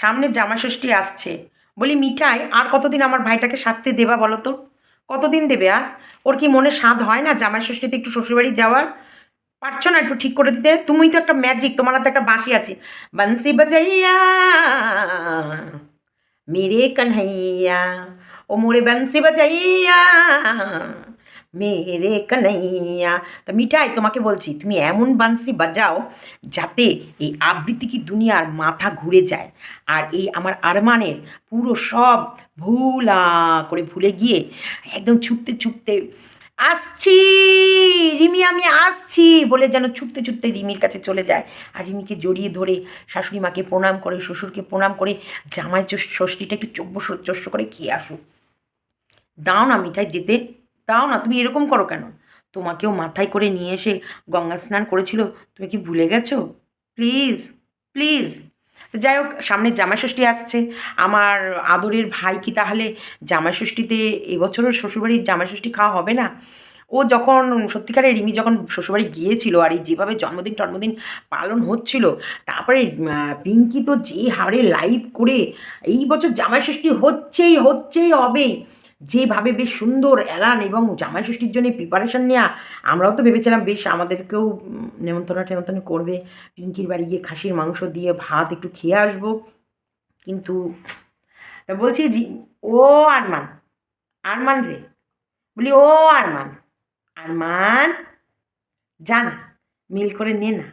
সামনে জামা ষষ্ঠী আসছে। বলি, মিঠাই, আর কতদিন আমার ভাইটাকে শাস্তি দেবা বলো তো? কতদিন দেবে আর? ওর কি মনে স্বাদ হয় না জামাই ষষ্ঠীতে একটু শ্বশুরবাড়ি যাওয়ার? পারছ না একটু ঠিক করে দিতে? তুমি তো একটা ম্যাজিক তোমার হাতে একটা বাঁশি আছে। বান্সি বাজাইয়া, মেরে কন্হैया ও মোরে বান্সি বাজাইয়া। মেরে কন্হैया তা মিঠাই, তোমাকে বলছি, তুমি এমন বান্সি বাজাও যাতে এই আবৃত্তি কি দুনিয়ার মাথা ঘুরে যায়। আর এই আমার আরমানের পুরো সব ভুলা করে ভুলে গিয়ে একদম ছুটতে ছুটতে, আসছি, রিমি, আমি আসছি বলে যেন ছুটতে ছুটতে রিমির কাছে চলে যায়। আর রিমিকে জড়িয়ে ধরে শাশুড়ি মাকে প্রণাম করে, শ্বশুরকে প্রণাম করে, জামাই ষষ্- ষষ্ঠীটা একটু চব্য চস্য করে খেয়ে আসুক। দাও না মিঠাই, যেতে দাও না, তুমি এরকম করো কেন? তোমাকেও মাথায় করে নিয়ে এসে গঙ্গা স্নান করেছিল, তুমি কি ভুলে গেছো? Please please. যাই হোক, সামনে জামাই ষষ্ঠী আসছে। আমার আদরের ভাই কি তাহলে জামাই ষষ্ঠীতে এবছরের শ্বশুরবাড়ির জামাই ষষ্ঠী খাওয়া হবে না? ও যখন, সত্যিকারের রিমি যখন শ্বশুরবাড়ি গিয়েছিল আর এই যেভাবে জন্মদিন টন্মদিন পালন হচ্ছিল, তারপরে পিঙ্কি তো যে হারে লাইভ করে, এই বছর জামাই ষষ্ঠী হচ্ছেই হচ্ছেই, হবেই। যেভাবে বেশ সুন্দর এলান এবং জামাই ষষ্ঠীর জন্য প্রিপারেশন নেওয়া আমরাও তো ভেবেছিলাম, বেশ আমাদেরকেও নেমন্তন্ন টেমন্তন্ন করবে। পিঙ্কির বাড়ি গিয়ে খাসির মাংস দিয়ে ভাত একটু খেয়ে আসব। কিন্তু বলছি ও আরমান আরমান রে, বলি ও আরমান আরমান, যা না, মিল করে নে না।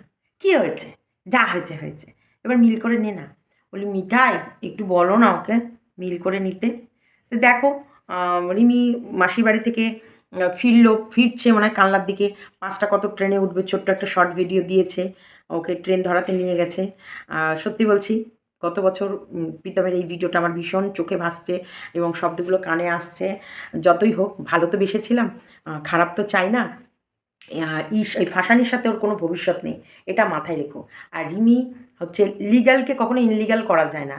কী হয়েছে? যা হয়েছে হয়েছে। এবার মিল করে নে না। বলি, মিঠাই, একটু বলো না ওকে, মিল করে নিতে। তো দেখো রিমি মাসির বাড়ি থেকে ফিরলো, ফিরছে মনে হয় কানলার দিকে। পাঁচটা কত ট্রেনে উঠবে, ছোট্ট একটা শর্ট ভিডিও দিয়েছে। ওকে ট্রেন ধরাতে নিয়ে গেছে। সত্যি বলছি, গত বছর প্রীতমের এই ভিডিওটা আমার ভীষণ চোখে ভাসছে এবং শব্দগুলো কানে আসছে। যতই হোক, ভালো তো বেসেছিলাম খারাপ তো চাই না। ইস, এই ফাঁসানির সাথে ওর কোনো ভবিষ্যৎ নেই, এটা মাথায় রেখো। আর রিমি হচ্ছে লিগালকে কখনো ইনলিগাল করা যায় না।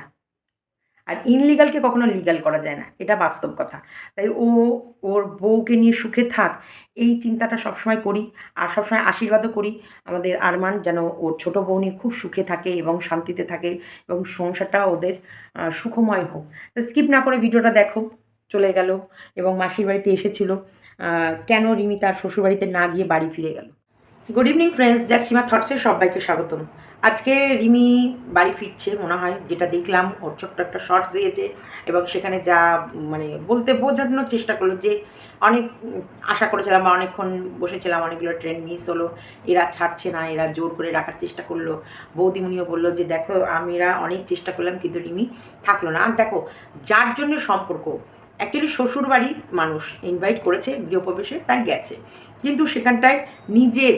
আর ইনলিগালকে কখনো লিগাল করা যায় না, এটা বাস্তব কথা। তাই ও, ওর বউকে নিয়ে সুখে থাক, এই চিন্তাটা সবসময় করি আর সবসময় আশীর্বাদও করি আমাদের আরমান যেন ওর ছোটো বউ নিয়ে খুব সুখে থাকে এবং শান্তিতে থাকে এবং সংসারটা ওদের সুখময় হোক। তো স্কিপ না করে ভিডিওটা দেখো, চলে গেল এবং মাসির বাড়িতে এসেছিল কেন রিমি তার শ্বশুরবাড়িতে না গিয়ে বাড়ি ফিরে গেল? গুড ইভিনিং ফ্রেন্ডস জাস্টিমা থটসে সবাইকে স্বাগতম। আজকে রিমি বাড়ি ফিরছে, মনে হয়, যেটা দেখলাম, ওর ছোট্ট একটা শর্টস দিয়েছে, এবং সেখানে যা মানে বলতে বোঝানোর চেষ্টা করল যে, অনেক, আশা করেছিলাম বা অনেকক্ষণ বসেছিলাম, অনেকগুলো ট্রেন মিস হলো, এরা ছাড়ছে না, এরা জোর করে রাখার চেষ্টা করল। বৌদিমণিও বলল যে, দেখো আমিরা অনেক চেষ্টা করলাম, কিন্তু রিমি থাকল না। আর দেখো, যার জন্য সম্পর্ক অ্যাকচুয়ালি শ্বশুর বাড়ির মানুষ ইনভাইট করেছে, গৃহপ্রবেশে, তাই গেছে। কিন্তু সেখানটায় নিজের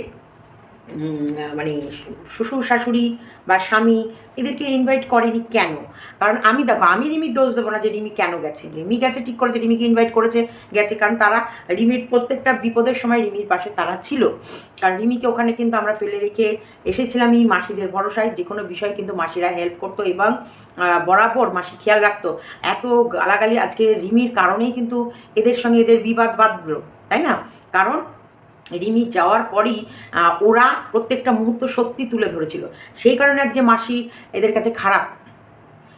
মানে শ্বশুর শাশুড়ি বা স্বামী এদেরকে ইনভাইট করেনি কেন? কারণ আমি দেখো, আমি রিমির দোষ দেবো না যে রিমি কেন গেছে। রিমি গেছে ঠিক করেছে, রিমিকে ইনভাইট করেছে, গেছে। কারণ তারা রিমির প্রত্যেকটা বিপদের সময় রিমির পাশে তারা ছিল। কারণ রিমিকে ওখানে কিন্তু আমরা ফেলে রেখে এসেছিলাম এই মাসিদের ভরসায়। যে কোনো বিষয়ে কিন্তু মাসিরা হেল্প করতো এবং বরাবর মাসি খেয়াল রাখতো। এত গালাগালি আজকে রিমির কারণেই কিন্তু এদের সঙ্গে এদের বিবাদ বাঁধলো তাই না? কারণ রিমি যাওয়ার পরই ওরা প্রত্যেকটা মুহূর্ত সত্যি তুলে ধরেছিল। সেই কারণে আজকে মাসি এদের কাছে খারাপ।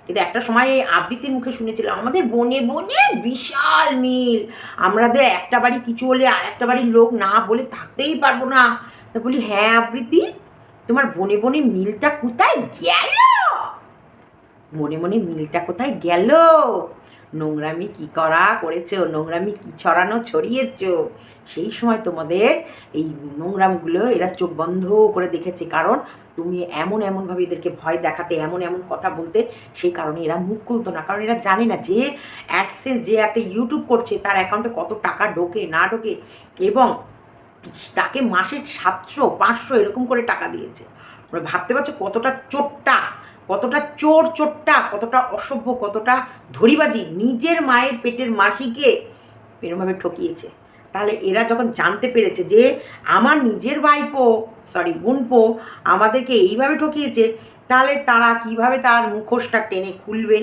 কিন্তু একটা সময় এই আবৃত্তির মুখে শুনেছিলাম, আমাদের বনে বনে বিশাল মিল। আমাদের একটা বাড়ি কিছু হলে আর একটা বাড়ির লোক না বলে থাকতেই পারব না। তা বলি হ্যাঁ আবৃত্তি, তোমার বনে বনে মিলটা কোথায় গেল? মনে মনে মিলটা কোথায় গেল? নোংরামি কি করা করেছ? নোংরামি কি ছড়ানো, ছড়িয়েছ? সেই সময় তোমাদের এই নোংরামগুলো এরা চোখ বন্ধ করে দেখেছে। কারণ তুমি এমন এমনভাবে এদেরকে ভয় দেখাতে, এমন এমন কথা বলতে, সেই কারণে এরা মুখ খুলতো না। কারণ এরা জানে না যে অ্যাডসেন্স যে একটা ইউটিউব করছে, তার অ্যাকাউন্টে কত টাকা ঢোকে, না ঢোকে এবং তাকে মাসে সাতশো, পাঁচশো এরকম করে টাকা দিয়েছে। মানে ভাবতে পারছ কতটা চোটটা? কতটা চোর চোরটা, কতটা অসভ্য, কতটা ধরিবাজি নিজের মায়ের পেটের মাসিকে এরমভাবে ঠকিয়েছে। তাহলে এরা যখন জানতে পেরেছে যে আমার নিজের ভাইপো সরি বোনপো আমাদেরকে এইভাবে ঠকিয়েছে, তাহলে তারা কীভাবে তার মুখোশটা টেনে খুলবে?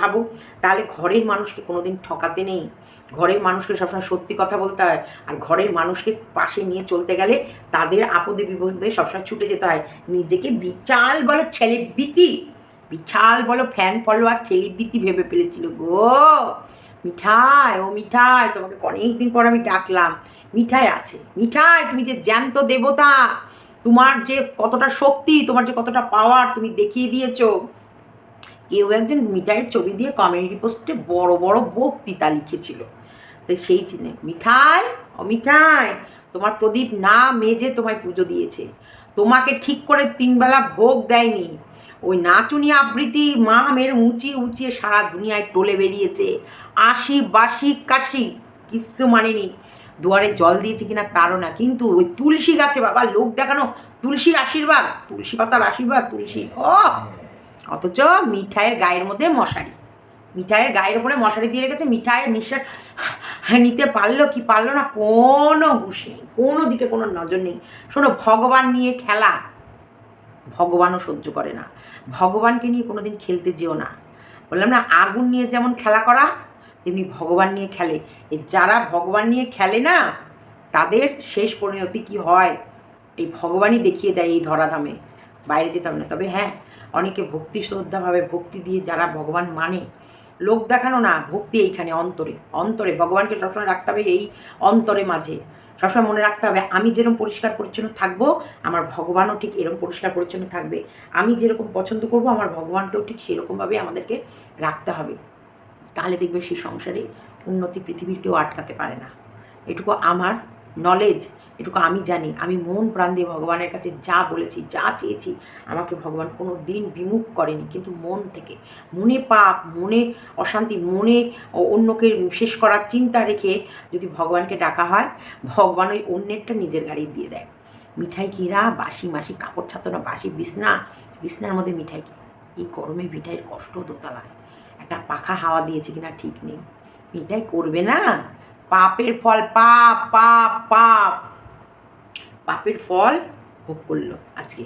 ভাবো, তাহলে ঘরের মানুষকে কোনোদিন ঠকাতে নেই। ঘরের মানুষকে সবসময় সত্যি কথা বলতে হয়। আর ঘরের মানুষকে পাশে নিয়ে চলতে গেলে তাদের আপদে বিপদে সবসময় ছুটে যেতে হয়। নিজেকে বিচাল বলো ছেলে বিতি বিশাল বলো ফ্যান ফলোয়ার সেলিব্রিটি ভেবে ফেলেছিল গো। মিঠাই, ও মিঠাই, তোমাকে অনেকদিন পর আমি ডাকলাম। মিঠাই আছে। মিঠাই, তুমি যে জ্যান্ত দেবতা, তোমার যে কতটা শক্তি, তোমার যে কতটা পাওয়ার তুমি দেখিয়ে দিয়েছ। কেউ একজন মিঠাইয়ের ছবি দিয়ে কমেডি পোস্টে বড় বড় বক্তৃতা লিখেছিল। তো সেই চিনে, মিঠাই ও মিঠাই তোমার প্রদীপ না মেজে তোমায় পুজো দিয়েছে। তোমাকে ঠিক করে তিনবেলা ভোগ দেয়নি। ওই নাচুনি আবৃত্তি মা মেয়ের উঁচিয়ে উঁচিয়ে সারা দুনিয়ায় টলে বেরিয়েছে। আশি বাসি কাশি, কিচ্ছু মানেনি। দুয়ারে জল দিয়েছে কিনা তারও না। কিন্তু ওই তুলসী গাছে বাবা, লোক দেখানো তুলসীর আশীর্বাদ, তুলসী পাতার আশীর্বাদ, তুলসী ও অথচ মিঠাইয়ের গায়ের মধ্যে মশারি। মিঠাইয়ের গায়ের উপরে মশারি দিয়ে রেখেছে, মিঠাইয়ের নিঃশ্বাস নিতে পারল কি পারল না, কোনো হুশ নেই, কোনো দিকে কোনো নজর নেই। শোনো, ভগবান নিয়ে খেলা, ভগবানও সহ্য করে না। ভগবানকে নিয়ে কোনো দিন খেলতে যেও না। বললাম না, আগুন নিয়ে যেমন খেলা করা, তেমনি ভগবান নিয়ে খেলে। এই যারা ভগবান নিয়ে খেলে না, তাদের শেষ পরিণতি কি হয়? এই ভগবানই দেখিয়ে দেয় এই ধরাধামে। বাইরে যেতে হবে না। তবে হ্যাঁ অনেকে ভক্তি শ্রদ্ধাভাবে ভক্তি দিয়ে যারা ভগবান মানে লোক দেখানো না, ভক্তি এইখানে অন্তরে অন্তরে। ভগবানকে সবসময় রাখতে হবে এই অন্তরে মাঝে। সবসময় মনে রাখতে হবে, আমি যেরকম পরিষ্কার পরিচ্ছন্ন থাকব, আমার ভগবানও ঠিক এরকম পরিষ্কার পরিচ্ছন্ন থাকবে। আমি যেরকম পছন্দ করব, আমার ভগবানকেও ঠিক সেরকমভাবে আমাদেরকে রাখতে হবে। তাহলে দেখবে সেই সংসারে উন্নতি পৃথিবীর কেউ আটকাতে পারে না। এটুকু আমার নলেজ এটুকু আমি জানি। আমি মন প্রাণ দিয়ে ভগবানের কাছে যা বলেছি, যা চেয়েছি, আমাকে ভগবান কোনো দিন বিমুখ করেনি। কিন্তু মন থেকে, মনে পাপ, মনে অশান্তি, মনে অন্যকে শেষ করার চিন্তা রেখে যদি ভগবানকে ডাকা হয়, ভগবান ওই অন্যেরটা নিজের গাড়ি দিয়ে দেয়। মিঠাই কিরা বাসি মাসি, কাপড় ছাতো বাসি বিছনা। বিছনার মধ্যে মিঠাই কি? এই গরমে মিঠাইয়ের কষ্ট দোতলায়। একটা পাখা হাওয়া দিয়েছে কিনা ঠিক নেই। মিঠাই করবে না? পাপের ফল, পাপ পাপ পাপ। পাপের ফল ভোগ করল আজকে।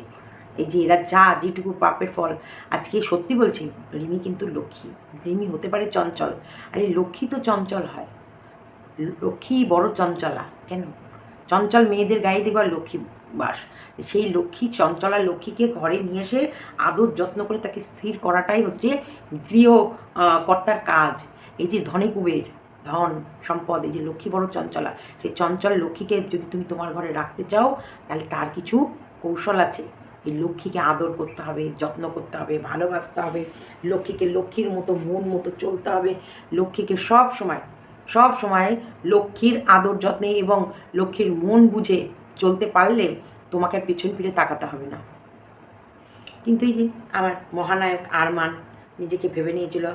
এই যে এরা যা যেটুকু পাপের ফল। আজকে সত্যি বলছি, রিমি কিন্তু লক্ষ্মী। রিমি হতে পারে চঞ্চল। আরে লক্ষ্মী তো চঞ্চল হয়। লক্ষ্মী বড় চঞ্চলা, কেন? চঞ্চল মেয়েদের গায়ে দেখবার লক্ষ্মী বাস। সেই লক্ষ্মী চঞ্চলা লক্ষ্মীকে ঘরে নিয়ে এসে আদর যত্ন করে তাকে স্থির করাটাই হচ্ছে গৃহ কর্তার কাজ। এই যে ধনে কুবের ধন, সম্পদ, এই যে লক্ষ্মী বড় চঞ্চলা, সেই চঞ্চল লক্ষ্মীকে যদি তুমি তোমার ঘরে রাখতে চাও, তাহলে তার কিছু কৌশল আছে। এই লক্ষ্মীকে আদর করতে হবে, যত্ন করতে হবে, ভালোবাসতে হবে, লক্ষ্মীকে লক্ষ্মীর মতো, মন মতো চলতে হবে, লক্ষ্মীকে সব সময় সব সময় লক্ষ্মীর আদর যত্নে এবং লক্ষ্মীর মন বুঝে চলতে পারলে তোমাকে পিছন ফিরে তাকাতে হবে না। কিন্তু এই যে আমার মহানায়ক আরমান নিজেকে ভেবে নিয়েছিল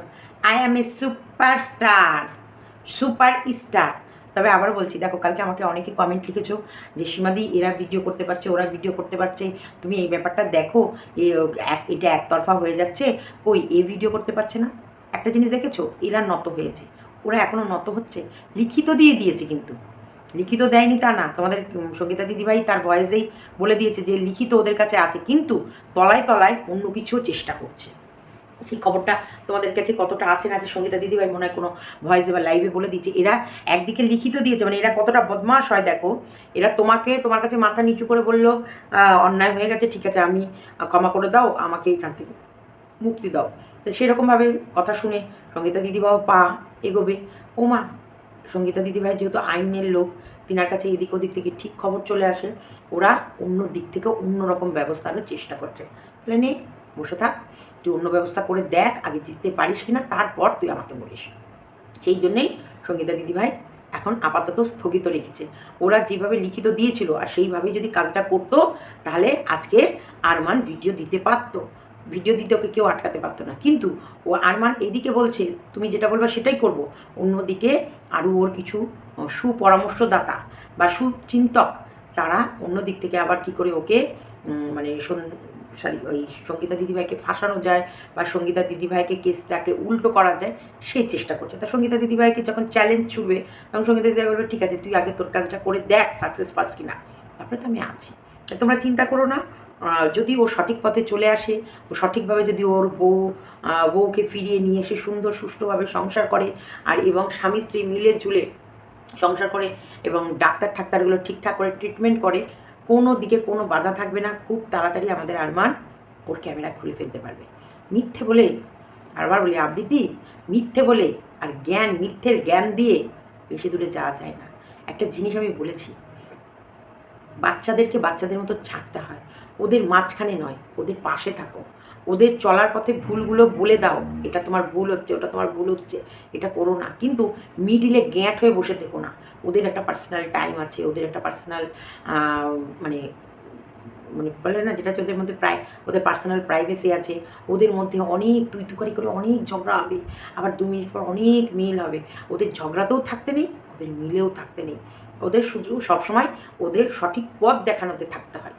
I am a superstar super star. তবে আবার বলছি, দেখো, কালকে আমাকে অনেকে কমেন্ট লিখেছো যে, সীমাদি, এরা ভিডিও করতে পারছে, ওরা ভিডিও করতে পারছে। তুমি এই ব্যাপারটা দেখো এটা একতরফা হয়ে যাচ্ছে। কই, এ ভিডিও করতে পারছে না? একটা জিনিস দেখেছ? এরা নত হয়েছে। ওরা এখনও নত হচ্ছে। লিখিত দিয়ে দিয়েছে কিন্তু। লিখিত দেয়নি তা না। তোমাদের সঙ্গীতা দিদিভাই তার ভয়েসেই বলে দিয়েছে যে, লিখিত ওদের কাছে আছে। কিন্তু তলায় তলায় অন্য কিছুও চেষ্টা করছে। সেই খবরটা তোমাদের কাছে কতটা আছে না আছে সঙ্গীতা দিদিভাই মনে হয় কোনো ভয়েসে বা লাইভে বলে দিচ্ছে এরা একদিকে লিখিত দিয়েছে মানে এরা কতটা বদমাস হয় দেখো, এরা তোমাকে, তোমার কাছে মাথা নিচু করে বলল অন্যায় হয়ে গেছে, ঠিক আছে, আমি ক্ষমা করে দাও, আমাকে এইখান থেকে মুক্তি দাও। তো সেরকমভাবে কথা শুনে সঙ্গীতা দিদিভাও পা এগোবে। ও মা সঙ্গীতা দিদিভাই যেহেতু আইনের লোক, তিনার কাছে এদিক ওদিক থেকে ঠিক খবর চলে আসে, ওরা অন্য দিক থেকে অন্য রকম ব্যবস্থারও চেষ্টা করছে। তাহলে নে বসে থাক, তুই অন্য ব্যবস্থা করে দেখ, আগে জিততে পারিস কি না তারপর তুই আমাকে বলিস। সেই জন্যেই সঙ্গীতা দিদিভাই এখন আপাতত স্থগিত রেখেছে। ওরা যেভাবে লিখিত দিয়েছিল আর সেইভাবেই যদি কাজটা করতো, তাহলে আজকে আরমান ভিডিও দিতে পারতো। ভিডিও দিতে ওকে কেউ আটকাতে পারতো না। কিন্তু ও আরমান এদিকে বলছে, তুমি যেটা বলবা সেটাই করব। অন্যদিকে আরও ওর কিছু সুপরামর্শদাতা বা সুচিন্তক, তারা অন্য দিক থেকে আবার কি করে ওকে মানে সরি, ওই সঙ্গীতা দিদিভাইকে ফাঁসানো যায় বা সঙ্গীতা দিদিভাইকে কেসটাকে উল্টো করা যায় সেই চেষ্টা করছে। তা সঙ্গীতা দিদিভাইকে যখন চ্যালেঞ্জ ছুড়বে, তখন সঙ্গীতা দিদিভাই বলবে, ঠিক আছে, তুই আগে তোর কাজটা করে দেখ সাকসেস পাস কিনা। তারপরে তো আমি আছি। তোমরা চিন্তা করো না যদি ও সঠিক পথে চলে আসে, ও সঠিকভাবে যদি ওর বউ বউকে ফিরিয়ে নিয়ে এসে সুন্দর সুষ্ঠুভাবে সংসার করে, আর এবং স্বামী স্ত্রী মিলে ঝুলে সংসার করে এবং ডাক্তার ঠাক্তারগুলো ঠিকঠাক করে ট্রিটমেন্ট করে কোনো দিকে কোনো বাধা থাকবে না, খুব তাড়াতাড়ি আমাদের আরমান ওর ক্যামেরা খুলে ফেলতে পারবে। মিথ্যে বলে আরবার বলি, আবৃত্তি, মিথ্যে বলে আর জ্ঞান, মিথ্যের জ্ঞান দিয়ে বেশি দূরে যাওয়া যায় না। একটা জিনিস আমি বলেছি, বাচ্চাদেরকে বাচ্চাদের মতো ছাড়তে হয়। ওদের মাঝখানে নয়, ওদের পাশে থাকো। ওদের চলার পথে ভুলগুলো বলে দাও। এটা তোমার ভুল হচ্ছে, ওটা তোমার ভুল হচ্ছে, এটা করো না। কিন্তু মিডিলে গ্যাঁট হয়ে বসে থেকো না। ওদের একটা পার্সোনাল টাইম আছে, ওদের একটা পার্সোনাল মানে মানে বলে না যেটা ওদের মধ্যে প্রায়, ওদের পার্সোনাল প্রাইভেসি আছে। ওদের মধ্যে অনেক তুই তুকারি করে অনেক ঝগড়া হবে। আবার দু মিনিট পর অনেক মিল হবে। ওদের ঝগড়াতেও থাকতে নেই, ওদের মিলেও থাকতে নেই। ওদের শুধু সবসময় ওদের সঠিক পথ দেখানোতে থাকতে হয়।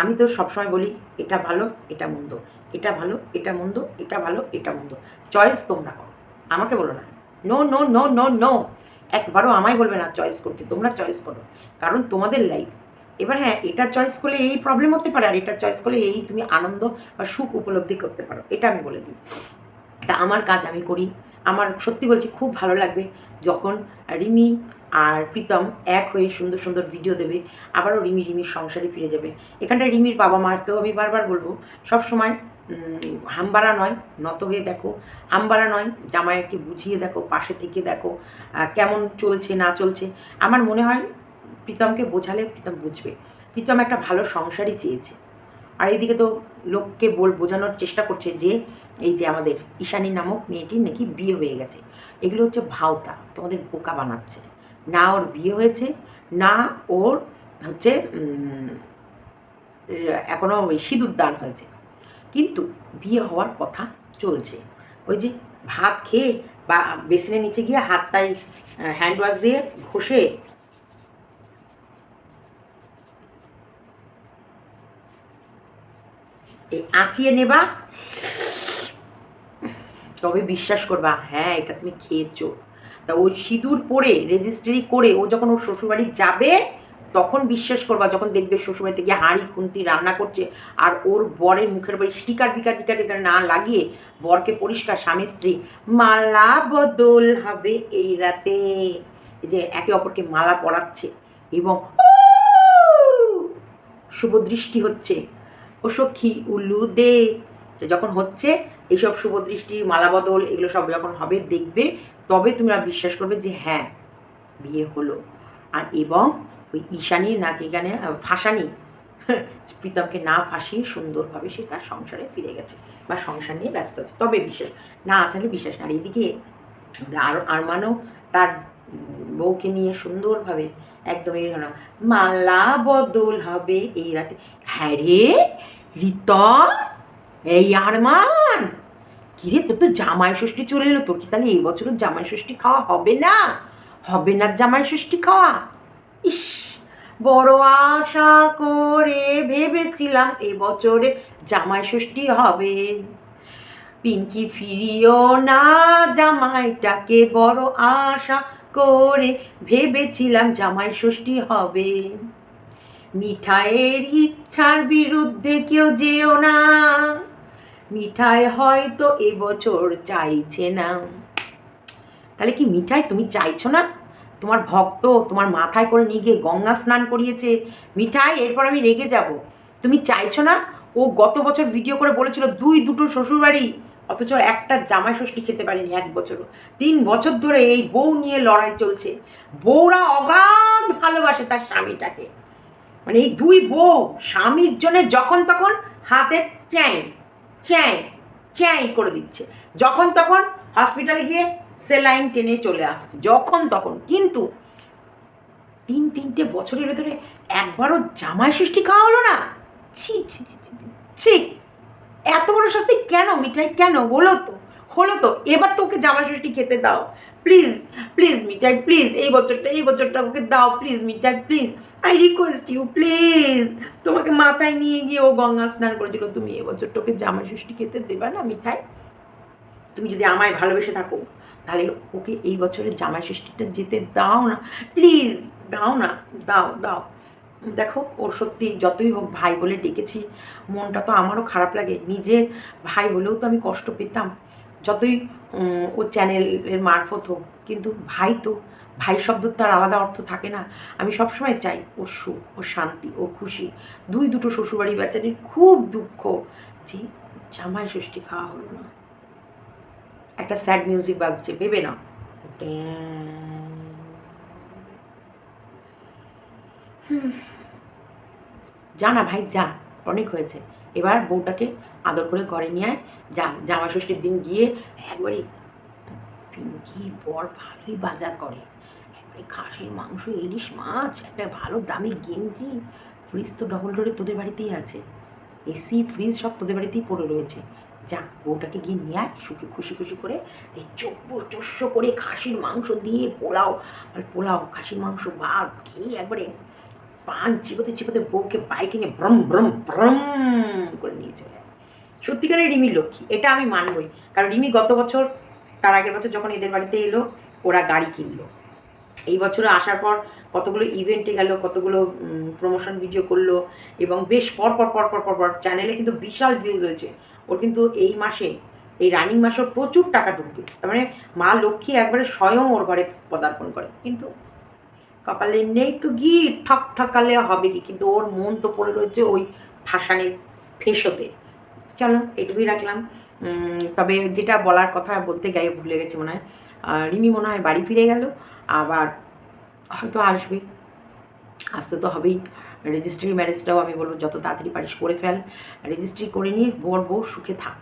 আমি তো সবসময় বলি, এটা ভালো, এটা মন্দ। এটা ভালো, এটা মন্দ, এটা ভালো, এটা মন্দ। চয়েস তোমরা করো। আমাকে বলো না। No no no no no একবারও আমায় বলবে না চয়েস করতে। তোমরা চয়েস করো। কারণ তোমাদের লাইফ এবার হ্যাঁ এটা চয়েস করলে এই প্রবলেম হতে পারে, আর এটা চয়েস করলে এই তুমি আনন্দ বা সুখ উপলব্ধি করতে পারো। এটা আমি বলে দিই। তা আমার কাজ আমি করি। আমার সত্যি বলছি খুব ভালো লাগবে যখন রিমি আর প্রীতম এক হয়ে সুন্দর সুন্দর ভিডিও দেবে, আবারও রিমি রিমির সংসারে ফিরে যাবে। এখানটায় রিমির বাবা মাকেও আমি বারবার বলব সব সময় হামবারা নয়, নত হয়ে দেখো। হামবারা নয়, জামাইকে বুঝিয়ে দেখো, পাশে থেকে দেখো কেমন চলছে, না চলছে। আমার মনে হয় প্রীতমকে বোঝালে প্রীতম বুঝবে। প্রীতম একটা ভালো সংসারই চেয়েছে। আর এইদিকে তো লোককে বল, বোঝানোর চেষ্টা করছে যে এই যে আমাদের ঈশানী নামক মেয়েটির নাকি বিয়ে হয়ে গেছে। এগুলো হচ্ছে ভাওতা, তোমাদের বোকা বানাচ্ছে। না ওর বিয়ে হয়েছে, না ওর হচ্ছে এখনও ওই সিঁদুর দান হয়েছে। কিন্তু বিয়ে হওয়ার কথা চলছে। ওই যে ভাত খেয়ে বা বেসিনের নিচে গিয়ে হাতটাই হ্যান্ড ওয়াশ দিয়ে ঘষে আঁচিয়ে নেবা। তবে বিশ্বাস করবা হ্যাঁ এটা তুমি খেয়েছো। তা ওই সিঁদুর পরে রেজিস্ট্রি করে ও যখন ওর শ্বশুরবাড়ি যাবে, তখন বিশ্বাস করবা, যখন দেখবে শ্বশুরবাড়িতে গিয়ে হাঁড়ি, খুন্তি রান্না করছে আর ওর বরের মুখের বাড়ি স্টিকার বিকার টিকার টিকার না লাগিয়ে বরকে পরিষ্কার স্বামী, স্ত্রী, মালা বদল হবে এই রাতে। যে একে অপরকে মালা পরাচ্ছে এবং শুভ দৃষ্টি হচ্ছে। ও সখী উল্লু দে যখন হচ্ছে এইসব শুভ শুভদৃষ্টি মালাবদল, এগুলো সব যখন হবে, দেখবে, তবে তোমরা বিশ্বাস করবে যে হ্যাঁ বিয়ে হলো। আর এবং ওই ঈশানীর নাকি এখানে ফাঁসানি প্রীতমকে না ফাঁসিয়ে সুন্দরভাবে সে তার সংসারে ফিরে গেছে বা সংসার নিয়ে ব্যস্ত আছে। তবে বিশ্বাস, না আচালে বিশ্বাস না। আর এদিকে আর, আরমানও তার বউকে নিয়ে সুন্দরভাবে একদম এই হলো মালা বদল হবে এই রাতে। হ্যাঁ রে, রিতম! এই আরমান! কিরে, তোর তো জামাই ষষ্ঠী চলে এলো, তোর কি তাহলে এই বছরও জামাই ষষ্ঠী খাওয়া হবে না? হবে না জামাই ষষ্ঠী খাওয়া? ইস, বড় আশা করে ভেবেছিলাম এবছরে জামাই ষষ্ঠী হবে। পিঙ্কি ফিরিও না, জামাইটাকে বড় আশা করে ভেবেছিলাম জামাই ষষ্ঠী হবে। মিঠাইয়ের ইচ্ছার বিরুদ্ধে কেউ যেও না। মিঠাই হয়তো এবছর চাইছে না। তাহলে কি মিঠাই তুমি চাইছো না? তোমার ভক্ত তোমার মাথায় করে নিয়ে গিয়ে গঙ্গা স্নান করিয়েছে। মিঠাই, এরপর আমি রেগে যাব। তুমি চাইছো না? ও গত বছর ভিডিও করে বলেছিল দুই দুটো শ্বশুরবাড়ি, অথচ একটা জামাই ষষ্ঠী খেতে পারিনি এক বছরও। তিন বছর ধরে এই বউ নিয়ে লড়াই চলছে। বউরা অগাধ ভালোবাসে তার স্বামীটাকে। মানে এই দুই বউ স্বামীর জন্য যখন তখন হাতের চ্যাঁ চ্যাঁ চ্যাঁ করে দিচ্ছে। যখন তখন হসপিটালে গিয়ে সেলাইন টেনে চলে আসছে, যখন তখন। কিন্তু তিন, তিনটে বছরের ভেতরে একবারও জামাই সৃষ্টি খাওয়া হলো না। ছি ছি ছি ছি। এত বড় শাস্তি কেন? মিঠাই কেন? হলো তো হলো তো। এবার তোকে জামাই ষষ্ঠী খেতে দাও। প্লিজ প্লিজ মিঠাই প্লিজ এই বছরটা এই বছরটা ওকে দাও please Mithai please I request you please তোমাকে মাথায় নিয়ে গিয়ে ও গঙ্গা স্নান করেছিল। তুমি এবছরটা ওকে জামাই ষষ্ঠী খেতে দেবে না, মিঠাই? তুমি যদি আমায় ভালোবেসে থাকো, তাহলে ওকে এই বছরের জামা ষষ্ঠীটা যেতে দাও না। প্লিজ দাও না, দাও দাও। দেখো, ওর সত্যি যতই হোক ভাই বলে ডেকেছি। মনটা তো আমারও খারাপ লাগে। নিজের ভাই হলেও তো আমি কষ্ট পেতাম। যতই ও চ্যানেলের মারফত হোক, কিন্তু ভাই তো, ভাই শব্দর তো আর আলাদা অর্থ থাকে না। আমি সবসময় চাই ওর সুখ ও শান্তি ও খুশি। দুই দুটো শ্বশুরবাড়ি বেচারির খুব দুঃখ যে জামাই ষষ্ঠী খাওয়া হলো না। একটা স্যাড মিউজিক বাজছে, ভেবে না যা না ভাই যা অনেক হয়েছে। এবার বউটাকে আদর করে ঘরে নিয়ে আয়। যা জামা ষষ্ঠীর দিন গিয়ে একবারে পিঙ্কির বর ভালোই বাজার করে। একবারে খাসির মাংস, ইলিশ মাছ, একটা ভালো দামি গেঞ্জি। ফ্রিজ তো ডবল ডোরে তোদের বাড়িতেই আছে। এসি ফ্রিজ সব তোদের বাড়িতেই পড়ে রয়েছে। যা, বউটাকে গিয়ে নিয়ে আয়, সুখে খুশি খুশি করে চব্বর চস্য করে খাসির মাংস দিয়ে পোলাও। আর পোলাও, খাসির মাংস ভাত খেয়ে একবারে পান চিপোতে চিপোতে বউকে বাইকে নিয়ে ব্রম ব্রম ব্রম করে নিয়ে চলে সত্যিকারের রিমি লক্ষ্মী, এটা আমি মানবই। কারণ রিমি গত বছর, তার আগের বছর যখন এদের বাড়িতে এলো, ওরা গাড়ি কিনলো। এই বছরে আসার পর কতগুলো ইভেন্টে গেল, কতগুলো প্রমোশন ভিডিও করল এবং বেশ পর পর পর পর পর পর চ্যানেলে কিন্তু বিশাল ভিউজ হয়েছে। ওর কিন্তু এই মাসে, এই রানিং মাসে ওর প্রচুর টাকা ঢুকবে। তার মানে মা লক্ষ্মী একবারে স্বয়ং ওর ঘরে পদার্পণ করে। কিন্তু কপালে নেই তো গিয়ে ঠক ঠকালে হবে কি? কিন্তু ওর মন তো পড়ে রয়েছে ওই ফাঁসানের ফেসোতে। চলো, এটুকুই রাখলাম। তবে যেটা বলার কথা বলতে গিয়ে ভুলে গেছি মনে হয়। রিমি মনে হয় বাড়ি ফিরে গেল, আবার হয়তো আসবে। আসতে তো হবেই। রেজিস্ট্রি ম্যারেজটাও আমি বলব, যত তাড়াতাড়ি পারিস করে ফেল। রেজিস্ট্রি করে নিয়ে বর বউ সুখে থাক।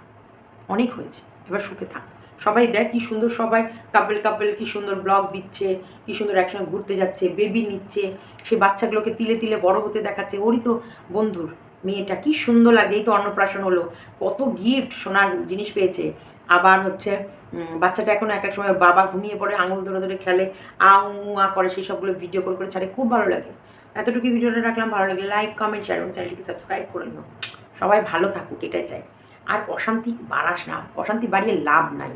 অনেক হয়েছে, এবার সুখে থাক। সবাই দেখ কি সুন্দর সবাই কাপেল কাপেল কি সুন্দর ব্লগ দিচ্ছে, কি সুন্দর একসঙ্গে ঘুরতে যাচ্ছে বেবি নিচ্ছে, সে বাচ্চাগুলোকে তিলে তিলে বড় হতে দেখাচ্ছে। ওরই তো বন্ধুর মেয়েটা, কি সুন্দর লাগে। এই তো অন্নপ্রাশন হলো। কত গিফট সোনার জিনিস পেয়েছে। আবার হচ্ছে বাচ্চাটা এখন এক এক সময় বাবা ঘুমিয়ে পড়ে, আঙুল ধরে ধরে খেলে, আ, উ আ করে সেই সবগুলো ভিডিও করে করে ছাড়ে। খুব ভালো লাগে। এতটুকু ভিডিওটা রাখলাম। ভালো লাগে লাইক কমেন্ট শেয়ার এবং চ্যানেলটিকে সাবস্ক্রাইব করে নিও। সবাই ভালো থাকুক, এটাই চাই। আর অশান্তি বাড়াস না অশান্তি বাড়িয়ে লাভ নাই।